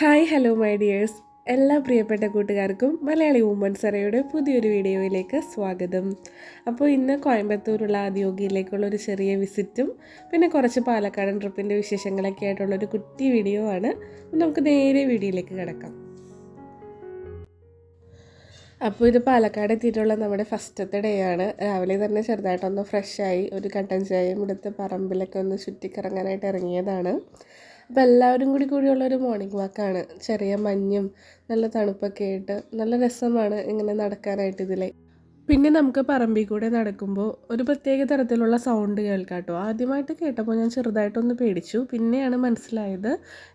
Hi hello my dears എല്ലാ പ്രിയപ്പെട്ട കൂട്ടുകാർക്കും മലയാളി വുമൻസ് അറയുടെ പുതിയൊരു വീഡിയോയിലേക്ക് സ്വാഗതം. അപ്പോൾ ഇന്ന് കോയമ്പത്തൂരുള്ള ആദ്യോഗിയിലേക്കുള്ള ഒരു ചെറിയ വിസിറ്റും പിന്നെ കുറച്ച് പാലക്കാടൻ ട്രിപ്പിന്റെ വിശേഷങ്ങളൊക്കെ ആയിട്ടുള്ള ഒരു കുട്ടി വീഡിയോ ആണ്. നമുക്ക് നേരെ വീഡിയോയിലേക്ക് കിടക്കാം. അപ്പോൾ ഇത് പാലക്കാട് എത്തിയിട്ടുള്ള നമ്മുടെ ഫസ്റ്റത്തെ ഡേ ആണ്. രാവിലെ തന്നെ ചെറുതായിട്ടൊന്ന് ഫ്രഷായി ഒരു കട്ടൻ ചായയും എടുത്ത് പറമ്പിലൊക്കെ ഒന്ന് ചുറ്റിക്കറങ്ങാനായിട്ട് ഇറങ്ങിയതാണ്. അപ്പോൾ എല്ലാവരും കൂടി കൂടിയുള്ള ഒരു മോർണിംഗ് വാക്കാണ് ചെറിയ മഞ്ഞും നല്ല തണുപ്പൊക്കെ ആയിട്ട് നല്ല രസമാണ് ഇങ്ങനെ നടക്കാനായിട്ട് ഇതിലെ. പിന്നെ നമുക്ക് പറമ്പിൽ കൂടെ നടക്കുമ്പോൾ ഒരു പ്രത്യേക തരത്തിലുള്ള സൗണ്ട് കേൾക്കാം കേട്ടോ ആദ്യമായിട്ട് കേട്ടപ്പോൾ ഞാൻ ചെറുതായിട്ടൊന്ന് പേടിച്ചു. പിന്നെയാണ് മനസ്സിലായത്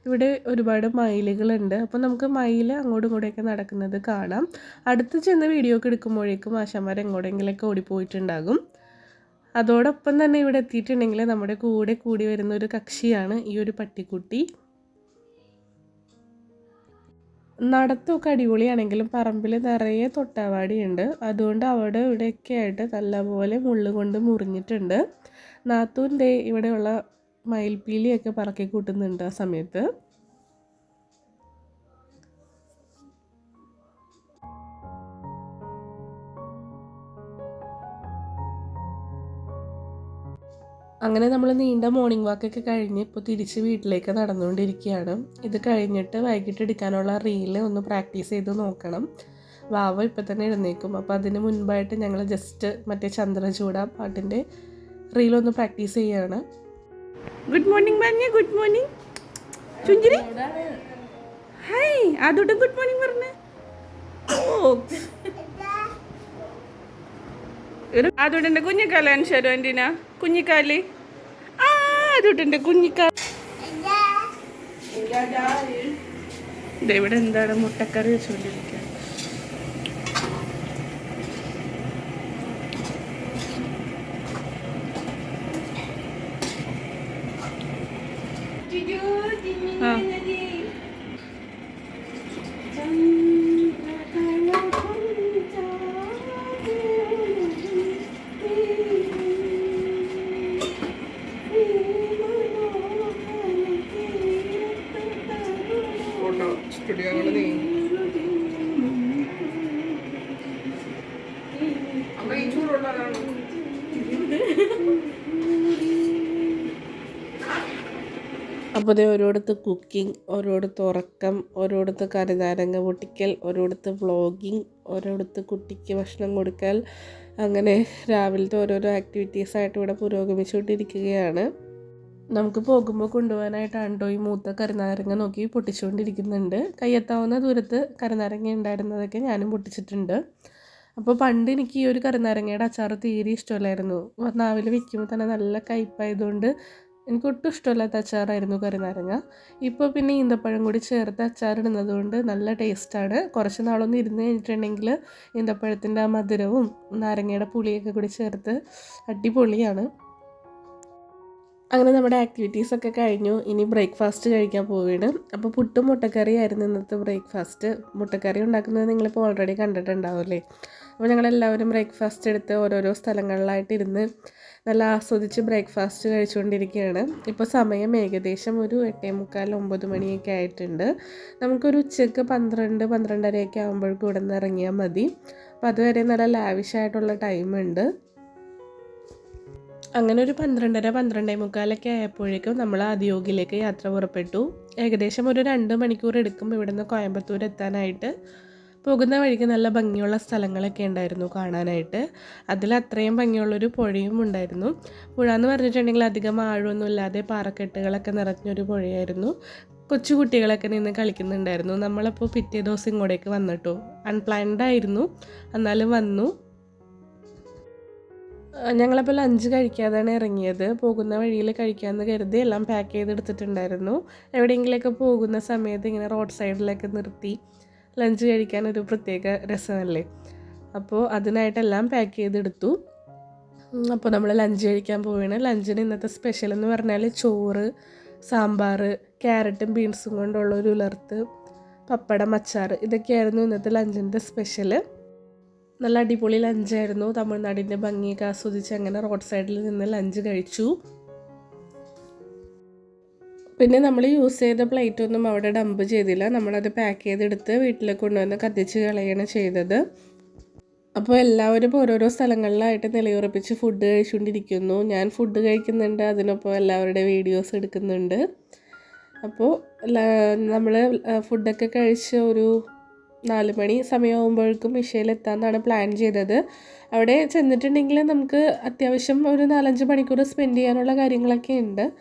ഇവിടെ ഒരുപാട് മയിലുകളുണ്ട്. അപ്പോൾ നമുക്ക് മയിൽ അങ്ങോട്ടും ഇങ്ങോട്ടൊക്കെ നടക്കുന്നത് കാണാം. അടുത്ത് ചെന്ന് വീഡിയോ ഒക്കെ എടുക്കുമ്പോഴേക്കും ആശാന്മാർ എങ്ങോട്ടെങ്കിലൊക്കെ ഓടിപ്പോയിട്ടുണ്ടാകും. അതോടൊപ്പം തന്നെ ഇവിടെ എത്തിയിട്ടുണ്ടെങ്കിൽ നമ്മുടെ കൂടെ കൂടി വരുന്ന ഒരു കക്ഷിയാണ് ഈ ഒരു പട്ടിക്കുട്ടി. നടത്തമൊക്കെ അടിപൊളിയാണെങ്കിലും പറമ്പിൽ നിറയെ തൊട്ടാവാടിയുണ്ട്. അതുകൊണ്ട് അവിടെ ഇവിടെയൊക്കെ ആയിട്ട് നല്ലപോലെ മുള്ളു കൊണ്ട് മുറിഞ്ഞിട്ടുണ്ട്. നാത്തൂന്റെ ഇവിടെയുള്ള മയിൽപ്പീലിയൊക്കെ പറക്കി കൂട്ടുന്നുണ്ട് ആ സമയത്ത്. അങ്ങനെ നമ്മൾ നീണ്ട മോർണിംഗ് വാക്കൊക്കെ കഴിഞ്ഞ് ഇപ്പോൾ തിരിച്ച് വീട്ടിലേക്ക് നടന്നുകൊണ്ടിരിക്കുകയാണ്. ഇത് കഴിഞ്ഞിട്ട് വൈകിട്ട് എടുക്കാനുള്ള റീൽ ഒന്ന് പ്രാക്ടീസ് ചെയ്ത് നോക്കണം. വാവ ഇപ്പം തന്നെ എഴുന്നേക്കും അപ്പോൾ അതിന് മുൻപായിട്ട് ഞങ്ങൾ ജസ്റ്റ് മറ്റേ ചന്ദ്രചൂട പാട്ടിന്റെ റീലൊന്ന് പ്രാക്ടീസ് ചെയ്യുകയാണ് ഗുഡ് മോർണിംഗ് പറഞ്ഞ ഗുഡ് മോർണിംഗ് ചുഞ്ചിരി. ഹായ് അതോട്ട് ഗുഡ് മോർണിംഗ് പറഞ്ഞ. ഓ കുഞ്ഞു കുഞ്ഞിക്കാല അനുസരും എന്തിനാ കുഞ്ഞിക്കാൽ. ആ അതോട്ടെ കുഞ്ഞിക്കാൽ ഇവിടെ എന്താണ് മുട്ടക്കറി വെച്ചുകൊണ്ടിരിക്കുക ആ. അപ്പോൾ അതേ ഓരോടത്ത് കുക്കിംഗ് ഓരോടത്ത് ഉറക്കം ഓരോടത്ത് കരുനാരങ്ങ പൊട്ടിക്കൽ ഓരോടത്ത് വ്ളോഗിങ് ഓരോടത്ത് കുട്ടിക്ക് ഭക്ഷണം കൊടുക്കൽ. അങ്ങനെ രാവിലത്തെ ഓരോരോ ആക്ടിവിറ്റീസായിട്ട് ഇവിടെ പുരോഗമിച്ചുകൊണ്ടിരിക്കുകയാണ്. നമുക്ക് പോകുമ്പോൾ കൊണ്ടുപോകാനായിട്ട് ആണ്ടോ ഈ മൂത്ത കരുനാരങ്ങ നോക്കി പൊട്ടിച്ചുകൊണ്ടിരിക്കുന്നുണ്ട്. കയ്യെത്താവുന്ന ദൂരത്ത് കരുനാരങ്ങ ഉണ്ടായിരുന്നതൊക്കെ ഞാനും പൊട്ടിച്ചിട്ടുണ്ട്. അപ്പോൾ പണ്ട് എനിക്ക് ഈ ഒരു കരുനാരങ്ങയുടെ അച്ചാർ തീരെ ഇഷ്ടമല്ലായിരുന്നു. നാവിൽ വിൽക്കുമ്പോൾ തന്നെ നല്ല കയ്പായതുകൊണ്ട് എനിക്ക് ഒട്ടും ഇഷ്ടമില്ലാത്ത അച്ചാറായിരുന്നു കരുനാരങ്ങ ഇപ്പോൾ പിന്നെ ഈന്തപ്പഴം കൂടി ചേർത്ത് അച്ചാറിടുന്നത് കൊണ്ട് നല്ല ടേസ്റ്റാണ്. കുറച്ച് നാളൊന്നും ഇരുന്ന് കഴിഞ്ഞിട്ടുണ്ടെങ്കിൽ ഈന്തപ്പഴത്തിന്റെ ആ മധുരവും നാരങ്ങയുടെ പുളിയൊക്കെ കൂടി ചേർത്ത് അടിപൊളിയാണ്. അങ്ങനെ നമ്മുടെ ആക്ടിവിറ്റീസൊക്കെ കഴിഞ്ഞു. ഇനി ബ്രേക്ക്ഫാസ്റ്റ് കഴിക്കാൻ പോവുകയാണ്. അപ്പോൾ പുട്ടും മുട്ടക്കറി ആയിരുന്നു ഇന്നത്തെ ബ്രേക്ക്ഫാസ്റ്റ് മുട്ടക്കറി ഉണ്ടാക്കുന്നത് നിങ്ങളിപ്പോൾ ഓൾറെഡി കണ്ടിട്ടുണ്ടാവില്ലേ അപ്പോൾ ഞങ്ങളെല്ലാവരും ബ്രേക്ക്ഫാസ്റ്റ് എടുത്ത് ഓരോരോ സ്ഥലങ്ങളിലായിട്ട് ഇരുന്ന് നല്ല ആസ്വദിച്ച് ബ്രേക്ക്ഫാസ്റ്റ് കഴിച്ചുകൊണ്ടിരിക്കുകയാണ്. ഇപ്പോൾ സമയം ഏകദേശം ഒരു എട്ടേ മുക്കാൽ ഒമ്പത് മണിയൊക്കെ ആയിട്ടുണ്ട്. നമുക്കൊരു ഉച്ചയ്ക്ക് പന്ത്രണ്ട് പന്ത്രണ്ടരയൊക്കെ ആകുമ്പോഴേക്കും ഇവിടെ നിന്ന് ഇറങ്ങിയാൽ മതി. അപ്പോൾ അതുവരെ നല്ല ലാവിഷായിട്ടുള്ള ടൈമുണ്ട് അങ്ങനെ ഒരു പന്ത്രണ്ടര പന്ത്രണ്ടേ മുക്കാലൊക്കെ ആയപ്പോഴേക്കും നമ്മൾ ആദിയോഗിലേക്ക് യാത്ര പുറപ്പെട്ടു. ഏകദേശം ഒരു രണ്ട് മണിക്കൂർ എടുക്കും ഇവിടുന്ന് കോയമ്പത്തൂർ എത്താനായിട്ട് പോകുന്ന വഴിക്ക് നല്ല ഭംഗിയുള്ള സ്ഥലങ്ങളൊക്കെ ഉണ്ടായിരുന്നു കാണാനായിട്ട്. അതിൽ അത്രയും ഭംഗിയുള്ളൊരു പുഴയും ഉണ്ടായിരുന്നു. പുഴ എന്ന് പറഞ്ഞിട്ടുണ്ടെങ്കിൽ അധികം ആഴമൊന്നും ഇല്ലാതെ പാറക്കെട്ടുകളൊക്കെ നിറഞ്ഞൊരു പുഴയായിരുന്നു. കൊച്ചു കുട്ടികളൊക്കെ നിന്ന് കളിക്കുന്നുണ്ടായിരുന്നു. നമ്മളപ്പോൾ പിറ്റേ ദിവസം ഇങ്ങോട്ടേക്ക് വന്നിട്ടു. അൺപ്ലാൻഡ് ആയിരുന്നു. എന്നാലും വന്നു. ഞങ്ങളപ്പോൾ ലഞ്ച് കഴിക്കാതാണ് ഇറങ്ങിയത്. പോകുന്ന വഴിയിൽ കഴിക്കാമെന്ന് കരുതി എല്ലാം പാക്ക് ചെയ്തെടുത്തിട്ടുണ്ടായിരുന്നു. എവിടെയെങ്കിലുമൊക്കെ പോകുന്ന സമയത്ത് ഇങ്ങനെ റോഡ് സൈഡിലൊക്കെ നിർത്തി ലഞ്ച് കഴിക്കാൻ ഒരു പ്രത്യേക രസമല്ലേ? അപ്പോൾ അതിനായിട്ടെല്ലാം പാക്ക് ചെയ്തെടുത്തു. അപ്പോൾ നമ്മൾ ലഞ്ച് കഴിക്കാൻ പോവുകയാണ്. ലഞ്ചിന് ഇന്നത്തെ സ്പെഷ്യൽ എന്ന് പറഞ്ഞാൽ ചോറ് സാമ്പാർ ക്യാരറ്റും ബീൻസും കൊണ്ടുള്ള ഒരു ഉലർത്ത് പപ്പടം അച്ചാർ ഇതൊക്കെയായിരുന്നു ഇന്നത്തെ ലഞ്ചിന്റെ സ്പെഷ്യൽ നല്ല അടിപൊളി ലഞ്ചായിരുന്നു തമിഴ്നാടിന്റെ ഭംഗിയൊക്കെ ആസ്വദിച്ച് അങ്ങനെ റോഡ് സൈഡിൽ നിന്ന് ലഞ്ച് കഴിച്ചു. പിന്നെ നമ്മൾ യൂസ് ചെയ്ത പ്ലേറ്റ് ഒന്നും അവിടെ ഡംപ് ചെയ്തില്ല. നമ്മളത് പാക്ക് ചെയ്തെടുത്ത് വീട്ടിൽ കൊണ്ടുവന്ന് കത്തിച്ച് കളയാണ് ചെയ്തത്. അപ്പോൾ എല്ലാവരും ഓരോരോ സ്ഥലങ്ങളിലായിട്ട് നിലയുറപ്പിച്ച് ഫുഡ് കഴിച്ചുകൊണ്ടിരിക്കുന്നു ഞാൻ ഫുഡ് കഴിക്കുന്നുണ്ട് അതിനൊപ്പം എല്ലാവരുടെ വീഡിയോസ് എടുക്കുന്നുണ്ട്. അപ്പോൾ നമ്മൾ ഫുഡൊക്കെ കഴിച്ച ഒരു നാല് മണി സമയമാകുമ്പോഴേക്കും മിഷയിലെത്താമെന്നാണ് പ്ലാൻ ചെയ്തത്. അവിടെ ചെന്നിട്ടുണ്ടെങ്കിൽ നമുക്ക് അത്യാവശ്യം ഒരു നാലഞ്ച് മണിക്കൂർ സ്പെൻഡ് ചെയ്യാനുള്ള കാര്യങ്ങളൊക്കെ ഉണ്ട്.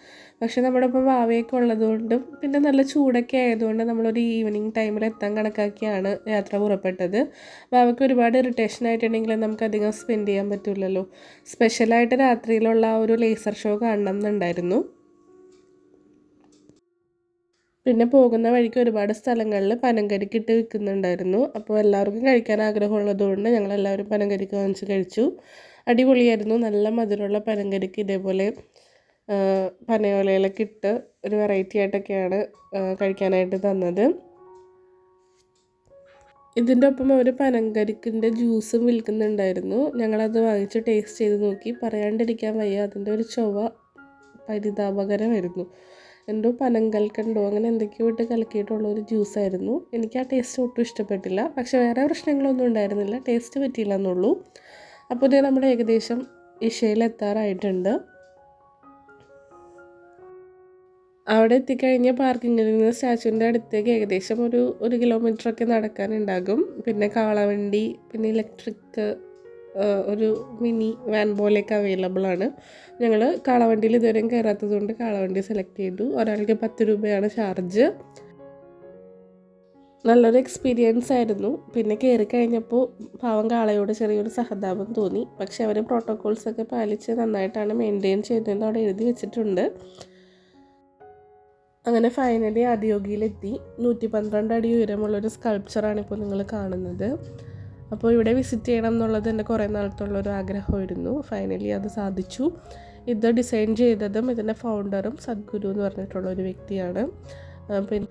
പക്ഷെ നമ്മുടെ ഇപ്പോൾ വാവയൊക്കെ ഉള്ളതുകൊണ്ടും പിന്നെ നല്ല ചൂടൊക്കെ ആയതുകൊണ്ട് നമ്മളൊരു ഈവനിങ് ടൈമിൽ എത്താൻ കണക്കാക്കിയാണ് യാത്ര പുറപ്പെട്ടത്. വാവയ്ക്ക് ഒരുപാട് ഇറിറ്റേഷൻ ആയിട്ടുണ്ടെങ്കിൽ നമുക്ക് അധികം സ്പെൻഡ് ചെയ്യാൻ പറ്റില്ലല്ലോ. സ്പെഷ്യലായിട്ട് രാത്രിയിലുള്ള ഒരു ലേസർ ഷോ കാണണം എന്നുണ്ടായിരുന്നു. പിന്നെ പോകുന്ന വഴിക്ക് ഒരുപാട് സ്ഥലങ്ങളിൽ പനങ്കരിക്ക് ഇട്ട് വിൽക്കുന്നുണ്ടായിരുന്നു. അപ്പോൾ എല്ലാവർക്കും കഴിക്കാൻ ആഗ്രഹമുള്ളതുകൊണ്ട് ഞങ്ങളെല്ലാവരും പനങ്കരിക്ക് വാങ്ങിച്ച് കഴിച്ചു. അടിപൊളിയായിരുന്നു. നല്ല മധുരമുള്ള പനങ്കരിക്ക് ഇതേപോലെ പനയോലയിലൊക്കെ ഇട്ട് ഒരു വെറൈറ്റി ആയിട്ടൊക്കെയാണ് കഴിക്കാനായിട്ട് തന്നത്. ഇതിന്റെ ഒപ്പം അവർ പനങ്കരിക്കിന്റെ ജ്യൂസും വിൽക്കുന്നുണ്ടായിരുന്നു. ഞങ്ങളത് വാങ്ങിച്ച് ടേസ്റ്റ് ചെയ്ത് നോക്കി പറയാണ്ടിരിക്കാൻ വയ്യ. അതിന്റെ ഒരു ചൊവ പരിതാപകരമായിരുന്നു. എന്തോ പനങ്കൽക്കണ്ടോ അങ്ങനെ എന്തൊക്കെയോ ഇട്ട് കലക്കിയിട്ടുള്ള ഒരു ജ്യൂസായിരുന്നു. എനിക്ക് ആ ടേസ്റ്റ് ഒട്ടും ഇഷ്ടപ്പെട്ടില്ല. പക്ഷേ വേറെ പ്രശ്നങ്ങളൊന്നും ഉണ്ടായിരുന്നില്ല. ടേസ്റ്റ് പറ്റിയില്ല എന്നുള്ളൂ അപ്പോൾ ഇത് നമ്മൾ ഏകദേശം ഇഷയിലെത്താറായിട്ടുണ്ട് അവിടെ എത്തിക്കഴിഞ്ഞ പാർക്കിങ്ങിൽ നിന്ന് സ്റ്റാച്ചുവിന്റെ അടുത്തേക്ക് ഏകദേശം ഒരു ഒരു കിലോമീറ്ററൊക്കെ നടക്കാനുണ്ടാകും. പിന്നെ കാളവണ്ടി പിന്നെ ഇലക്ട്രിക് ഒരു മിനി വാൻ പോലെയൊക്കെ അവൈലബിൾ ആണ്. ഞങ്ങൾ കാളവണ്ടിയിൽ ഇതുവരെയും കയറാത്തത് കൊണ്ട് കാളവണ്ടി സെലക്ട് ചെയ്തു. ഒരാൾക്ക് പത്ത് രൂപയാണ് ചാർജ് നല്ലൊരു എക്സ്പീരിയൻസ് ആയിരുന്നു. പിന്നെ കയറി കഴിഞ്ഞപ്പോൾ പാവം കാളയോട് ചെറിയൊരു സഹതാപം തോന്നി. പക്ഷെ അവർ പ്രോട്ടോകോൾസൊക്കെ പാലിച്ച് നന്നായിട്ടാണ് മെയിന്റെയിൻ ചെയ്തതെന്ന് അവിടെ എഴുതി വെച്ചിട്ടുണ്ട്. അങ്ങനെ ഫൈനലി ആദിയോഗിയിലെത്തി നൂറ്റി പന്ത്രണ്ട് അടി ഉയരമുള്ളൊരു സ്കൾപ്ചറാണ് ഇപ്പോൾ നിങ്ങൾ കാണുന്നത്. അപ്പോൾ ഇവിടെ വിസിറ്റ് ചെയ്യണം എന്നുള്ളത് എന്റെ കുറേ നാളത്തുള്ളൊരു ആഗ്രഹമായിരുന്നു. ഫൈനലി അത് സാധിച്ചു. ഇത് ഡിസൈൻ ചെയ്തതും ഇതിന്റെ ഫൗണ്ടറും സദ്ഗുരു എന്ന് പറഞ്ഞിട്ടുള്ള ഒരു വ്യക്തിയാണ് പിന്നെ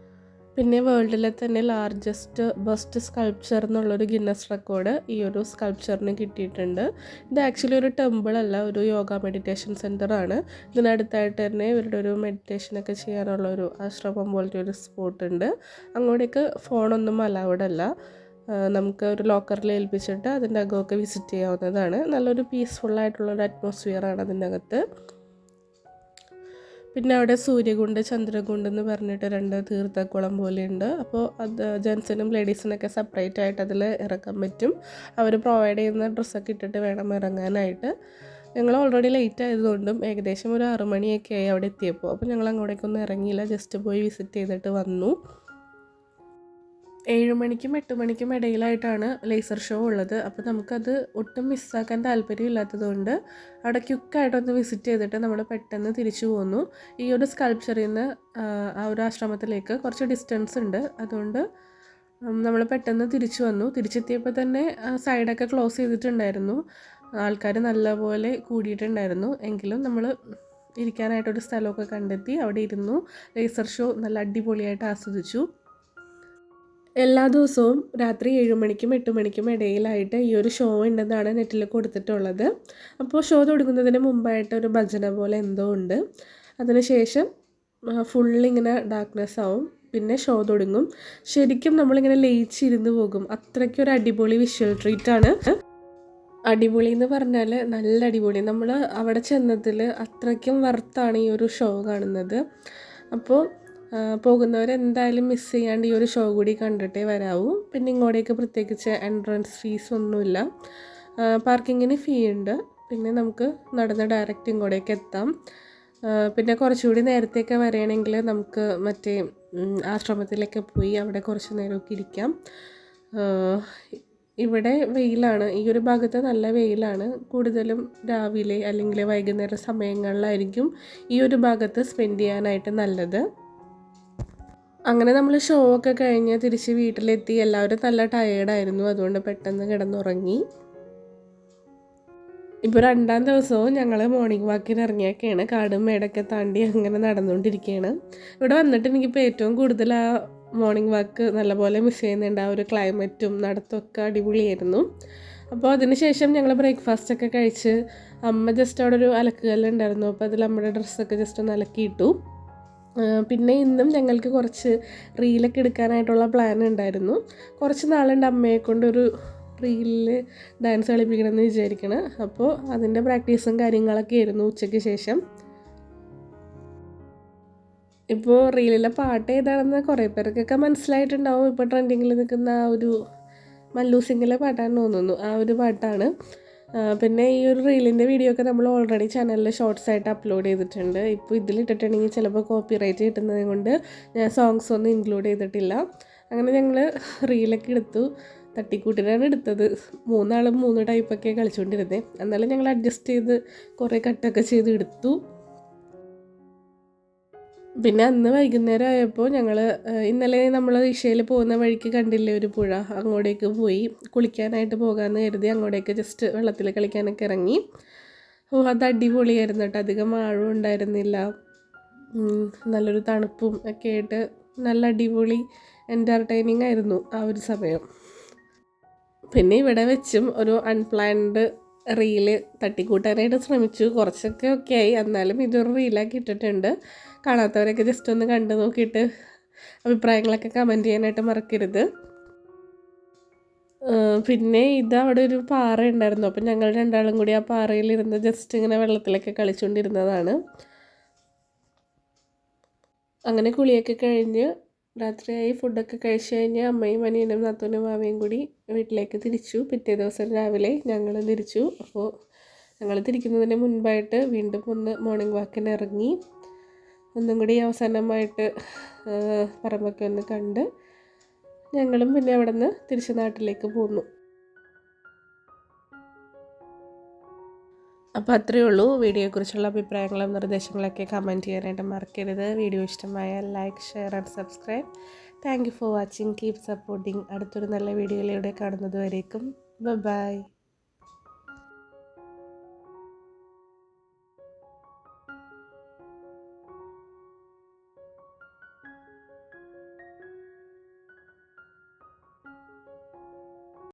പിന്നെ വേൾഡിലെ തന്നെ ലാർജസ്റ്റ് ബെസ്റ്റ് സ്കൾപ്ചർ എന്നുള്ളൊരു ഗിന്നസ് റെക്കോർഡ് ഈ ഒരു സ്കൾപ്ചറിന് കിട്ടിയിട്ടുണ്ട്. ഇത് ആക്ച്വലി ഒരു ടെമ്പിൾ അല്ല ഒരു യോഗ മെഡിറ്റേഷൻ സെന്ററാണ് ഇതിനടുത്തായിട്ട് തന്നെ ഇവരുടെ ഒരു മെഡിറ്റേഷനൊക്കെ ചെയ്യാനുള്ള ഒരു ആശ്രമം പോലത്തെ ഒരു സ്പോട്ട് ഉണ്ട്. അങ്ങോട്ടേക്ക് ഫോണൊന്നും അലൗഡ് അല്ല. നമുക്ക് ഒരു ലോക്കറിൽ ഏൽപ്പിച്ചിട്ട് അതിന്റെ അകമൊക്കെ വിസിറ്റ് ചെയ്യാവുന്നതാണ്. നല്ലൊരു പീസ്ഫുള്ളായിട്ടുള്ളൊരു അറ്റ്മോസ്ഫിയറാണ് അതിന്റെ അകത്ത് പിന്നെ അവിടെ സൂര്യകുണ്ട് ചന്ദ്രകുണ്ട് എന്ന് പറഞ്ഞിട്ട് രണ്ട് തീർത്ഥക്കുളം പോലെയുണ്ട്. അപ്പോൾ അത് ജെൻസിനും ലേഡീസിനൊക്കെ സെപ്പറേറ്റ് ആയിട്ട് അതിൽ ഇറക്കാൻ പറ്റും. അവർ പ്രൊവൈഡ് ചെയ്യുന്ന ഡ്രസ്സൊക്കെ ഇട്ടിട്ട് വേണം ഇറങ്ങാനായിട്ട്. ഞങ്ങൾ ഓൾറെഡി ലേറ്റ് ആയതുകൊണ്ടും ഏകദേശം ഒരു ആറുമണിയൊക്കെ ആയി അവിടെ എത്തിയപ്പോൾ. അപ്പോൾ ഞങ്ങൾ അങ്ങോട്ടേക്കൊന്നും ഇറങ്ങിയില്ല ജസ്റ്റ് പോയി വിസിറ്റ് ചെയ്തിട്ട് വന്നു. ഏഴ് മണിക്കും എട്ട് മണിക്കും ഇടയിലായിട്ടാണ് ലേസർ ഷോ ഉള്ളത്. അപ്പോൾ നമുക്കത് ഒട്ടും മിസ്സാക്കാൻ താല്പര്യമില്ലാത്തതുകൊണ്ട് അവിടെ ക്യുക്കായിട്ടൊന്ന് വിസിറ്റ് ചെയ്തിട്ട് നമ്മൾ പെട്ടെന്ന് തിരിച്ചു പോന്നു. ഈ ഒരു സ്കൾപ്ചറിൽ നിന്ന് ആ ഒരു ആശ്രമത്തിലേക്ക് കുറച്ച് ഡിസ്റ്റൻസ് ഉണ്ട്. അതുകൊണ്ട് നമ്മൾ പെട്ടെന്ന് തിരിച്ചു വന്നു. തിരിച്ചെത്തിയപ്പോൾ തന്നെ സൈഡൊക്കെ ക്ലോസ് ചെയ്തിട്ടുണ്ടായിരുന്നു. ആൾക്കാർ നല്ലപോലെ കൂടിയിട്ടുണ്ടായിരുന്നു. എങ്കിലും നമ്മൾ ഇരിക്കാനായിട്ടൊരു സ്ഥലമൊക്കെ കണ്ടെത്തി അവിടെ ഇരുന്നു. ലേസർ ഷോ നല്ല അടിപൊളിയായിട്ട് ആസ്വദിച്ചു. എല്ലാ ദിവസവും രാത്രി ഏഴ് മണിക്കും എട്ട് മണിക്കും ഇടയിലായിട്ട് ഈ ഒരു ഷോ ഉണ്ടെന്നാണ് നെറ്റിൽ കൊടുത്തിട്ടുള്ളത്. അപ്പോൾ ഷോ തുടങ്ങുന്നതിന് മുമ്പായിട്ട് ഒരു ഭജന പോലെ എന്തോ ഉണ്ട്. അതിനുശേഷം ഫുള്ളിങ്ങനെ ഡാർക്ക്നെസ് ആവും. പിന്നെ ഷോ തുടങ്ങും. ശരിക്കും നമ്മളിങ്ങനെ ലയിച്ചിരുന്ന് പോകും. അത്രയ്ക്കൊരു അടിപൊളി വിഷ്വൽ ട്രീറ്റാണ് അടിപൊളി എന്ന് പറഞ്ഞാൽ നല്ല അടിപൊളി. നമ്മൾ അവിടെ ചെന്നതിൽ അത്രയ്ക്കും വർത്താണ് ഈ ഒരു ഷോ കാണുന്നത്. അപ്പോൾ പോകുന്നവരെന്തായാലും മിസ് ചെയ്യാണ്ട് ഈ ഒരു ഷോ കൂടി കണ്ടിട്ടേ വരാവൂ. പിന്നെ ഇങ്ങോട്ടേക്ക് പ്രത്യേകിച്ച് എൻട്രൻസ് ഫീസ് ഒന്നുമില്ല. പാർക്കിങ്ങിന് ഫീ ഉണ്ട്. പിന്നെ നമുക്ക് നടന്ന് ഡയറക്റ്റ് ഇങ്ങോട്ടേക്ക് എത്താം. പിന്നെ കുറച്ചുകൂടി നേരത്തെയൊക്കെ വരികയാണെങ്കിൽ നമുക്ക് മറ്റേ ആശ്രമത്തിലൊക്കെ പോയി അവിടെ കുറച്ച് നേരമൊക്കെ ഇരിക്കാം. ഇവിടെ വെയിലാണ്. ഈ ഒരു ഭാഗത്ത് നല്ല വെയിലാണ്. കൂടുതലും രാവിലെ അല്ലെങ്കിൽ വൈകുന്നേര സമയങ്ങളിലായിരിക്കും ഈ ഒരു ഭാഗത്ത് സ്പെൻഡ് ചെയ്യാനായിട്ട് നല്ലത്. അങ്ങനെ നമ്മൾ ഷോ ഒക്കെ കഴിഞ്ഞ് തിരിച്ച് വീട്ടിലെത്തി. എല്ലാവരും നല്ല ടയേർഡായിരുന്നു അതുകൊണ്ട് പെട്ടെന്ന് കിടന്നുറങ്ങി. ഇപ്പോൾ രണ്ടാം ദിവസവും ഞങ്ങൾ മോർണിംഗ് വാക്കിന് ഇറങ്ങിയൊക്കെയാണ് കാടും മേടൊക്കെ താണ്ടി അങ്ങനെ നടന്നുകൊണ്ടിരിക്കുകയാണ് ഇവിടെ വന്നിട്ട് എനിക്കിപ്പോൾ ഏറ്റവും കൂടുതൽ ആ മോർണിംഗ് വാക്ക് നല്ലപോലെ മിസ് ചെയ്യുന്നുണ്ട്. ആ ഒരു ക്ലൈമറ്റും നടത്തമൊക്കെ അടിപൊളിയായിരുന്നു. അപ്പോൾ അതിനുശേഷം ഞങ്ങൾ ബ്രേക്ക്ഫാസ്റ്റ് ഒക്കെ കഴിച്ച് അമ്മ ജസ്റ്റ് അവിടെ ഒരു അലക്കുകല്ലുണ്ടായിരുന്നു അപ്പോൾ അതിൽ നമ്മുടെ ഡ്രസ്സൊക്കെ ജസ്റ്റ് ഒന്ന് അലക്കിയിട്ടു. പിന്നെ ഇന്നും ഞങ്ങൾക്ക് കുറച്ച് റീലൊക്കെ എടുക്കാനായിട്ടുള്ള പ്ലാൻ ഉണ്ടായിരുന്നു. കുറച്ച് നാളുണ്ട് അമ്മയെ കൊണ്ടൊരു റീലിൽ ഡാൻസ് കളിപ്പിക്കണമെന്ന് വിചാരിക്കണം. അപ്പോൾ അതിന്റെ പ്രാക്ടീസും കാര്യങ്ങളൊക്കെ ആയിരുന്നു ഉച്ചയ്ക്ക് ശേഷം. ഇപ്പോൾ റീലിലെ പാട്ട് ഏതാണെന്ന് കുറേ പേർക്കൊക്കെ മനസ്സിലായിട്ടുണ്ടാവും. ഇപ്പോൾ ട്രെൻഡിങ്ങിൽ നിൽക്കുന്ന ആ ഒരു മല്ലു സിംഗിലെ പാട്ടാണെന്ന് തോന്നുന്നു. ആ ഒരു പാട്ടാണ്. പിന്നെ ഈ ഒരു റീലിന്റെ വീഡിയോ ഒക്കെ നമ്മൾ ഓൾറെഡി ചാനലിൽ ഷോർട്സ് ആയിട്ട് അപ്ലോഡ് ചെയ്തിട്ടുണ്ട്. ഇപ്പോൾ ഇതിലിട്ടിട്ടുണ്ടെങ്കിൽ ചിലപ്പോൾ കോപ്പി റൈറ്റ് കിട്ടുന്നത് കൊണ്ട് ഞാൻ സോങ്സ് ഒന്നും ഇൻക്ലൂഡ് ചെയ്തിട്ടില്ല. അങ്ങനെ ഞങ്ങൾ റീലൊക്കെ എടുത്തു. തട്ടിക്കൂട്ടിനാണ് എടുത്തത്. മൂന്നാളും മൂന്ന് ടൈപ്പൊക്കെ കളിച്ചുകൊണ്ടിരുന്നത് എന്നാലും ഞങ്ങൾ അഡ്ജസ്റ്റ് ചെയ്ത് കുറേ കട്ടൊക്കെ ചെയ്ത് എടുത്തു. പിന്നെ അന്ന് വൈകുന്നേരം ആയപ്പോൾ ഞങ്ങൾ ഇന്നലെ നമ്മൾ ഇഷയിൽ പോകുന്ന വഴിക്ക് കണ്ടില്ലേ ഒരു പുഴ അങ്ങോട്ടേക്ക് പോയി കുളിക്കാനായിട്ട് പോകാമെന്ന് കരുതി അങ്ങോട്ടേക്ക് ജസ്റ്റ് വെള്ളത്തിൽ കളിക്കാനൊക്കെ ഇറങ്ങി. ഓ അത് അടിപൊളിയായിരുന്നു കേട്ടോ. അധികം ആഴവും ഉണ്ടായിരുന്നില്ല. നല്ലൊരു തണുപ്പും ഒക്കെ ആയിട്ട് നല്ല അടിപൊളി എന്റർടൈനിങ് ആയിരുന്നു ആ ഒരു സമയം. പിന്നെ ഇവിടെ വെച്ചും ഒരു അൺപ്ലാൻഡ് റീൽ തട്ടിക്കൂട്ടാനായിട്ട് ശ്രമിച്ചു. കുറച്ചൊക്കെ ഒക്കെ ആയി എന്നാലും ഇതൊരു റീലാക്കി ഇട്ടിട്ടുണ്ട്. കാണാത്തവരൊക്കെ ജസ്റ്റ് ഒന്ന് കണ്ടു നോക്കിയിട്ട് അഭിപ്രായങ്ങളൊക്കെ കമന്റ് ചെയ്യാനായിട്ട് മറക്കരുത്. പിന്നെ ഇത് അവിടെ ഒരു പാറ ഉണ്ടായിരുന്നു. അപ്പം ഞങ്ങൾ രണ്ടാളും കൂടി ആ പാറയിലിരുന്ന് ജസ്റ്റ് ഇങ്ങനെ വെള്ളത്തിലൊക്കെ കളിച്ചുകൊണ്ടിരുന്നതാണ് അങ്ങനെ കുളിയൊക്കെ കഴിഞ്ഞ് രാത്രിയായി ഫുഡൊക്കെ കഴിച്ച് കഴിഞ്ഞ് അമ്മയും അനിയനും നാത്തൂനും മാമയും കൂടി വീട്ടിലേക്ക് തിരിച്ചു. പിറ്റേ ദിവസം രാവിലെ ഞങ്ങൾ തിരിച്ചു. അപ്പോൾ ഞങ്ങൾ തിരിക്കുന്നതിന് മുൻപായിട്ട് വീണ്ടും ഒന്ന് മോർണിംഗ് വാക്കിന് ഇറങ്ങി. ഒന്നും കൂടി അവസാനമായിട്ട് പറമ്പൊക്കെ ഒന്ന് കണ്ട് ഞങ്ങളും പിന്നെ അവിടെ നിന്ന് തിരിച്ച് നാട്ടിലേക്ക് പോന്നു. അപ്പോൾ അത്രയേ ഉള്ളൂ വീഡിയോയെക്കുറിച്ചുള്ള അഭിപ്രായങ്ങളും നിർദ്ദേശങ്ങളൊക്കെ കമന്റ് ചെയ്യാനായിട്ട് മറക്കരുത്. വീഡിയോ ഇഷ്ടമായാൽ like share and subscribe thank you for watching keep supporting അടുത്തൊരു നല്ല വീഡിയോയിലൂടെ കാണുന്നത് വരേക്കും. ബൈ